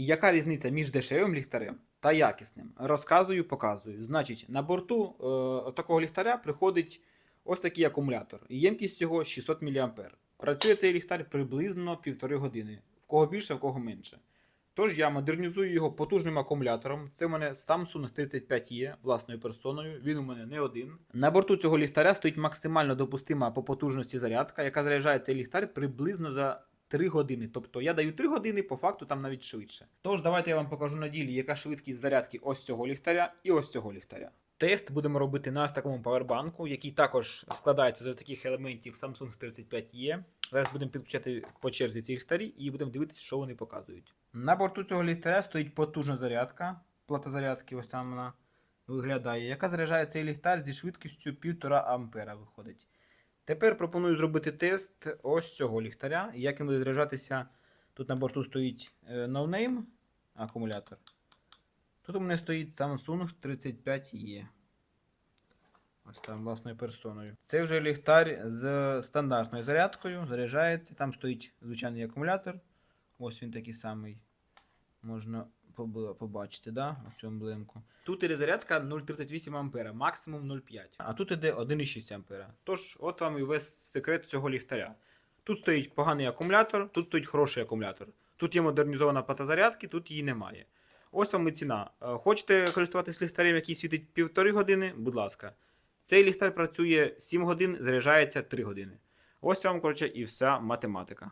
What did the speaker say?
Яка різниця між дешевим ліхтарем та якісним? Розказую, показую. Значить, на борту е, такого ліхтаря приходить ось такий акумулятор. Ємкість його 600 мА. Працює цей ліхтар приблизно півтори години. В кого більше, в кого менше. Тож я модернізую його потужним акумулятором. Це у мене Samsung 35E власною персоною. Він у мене не один. На борту цього ліхтаря стоїть максимально допустима по потужності зарядка, яка заряджає цей ліхтар приблизно за 3 години. Тобто я даю 3 години, по факту там навіть швидше. Тож давайте я вам покажу на ділі, яка швидкість зарядки ось цього ліхтаря і ось цього ліхтаря. Тест будемо робити на такому павербанку, який також складається з таких елементів Samsung 35E. Зараз будемо підключати по черзі ці ліхтарі і будемо дивитися, що вони показують. На борту цього ліхтаря стоїть потужна зарядка, плата зарядки, ось там вона виглядає, яка заряджає цей ліхтар зі швидкістю 1,5 ампера виходить. Тепер пропоную зробити тест ось цього ліхтаря. Як він буде заряджатися. Тут на борту стоїть е, No Name акумулятор. Тут у мене стоїть Samsung 35E. Ось там власною персоною. Це вже ліхтар з стандартною зарядкою. Заряджається. Там стоїть звичайний акумулятор. Ось він такий самий. Можна побачити, да? Оцю емблемку. Тут іде зарядка 0,38 А, максимум 0,5. А тут іде 1,6 А. Тож, от вам і весь секрет цього ліхтаря. Тут стоїть поганий акумулятор, тут стоїть хороший акумулятор. Тут є модернізована плата зарядки, тут її немає. Ось вам і ціна. Е, Хочете користуватись ліхтарем, який світить півтори години? Будь ласка. Цей ліхтар працює 7 годин, заряджається 3 години. Ось вам, коротше, і вся математика.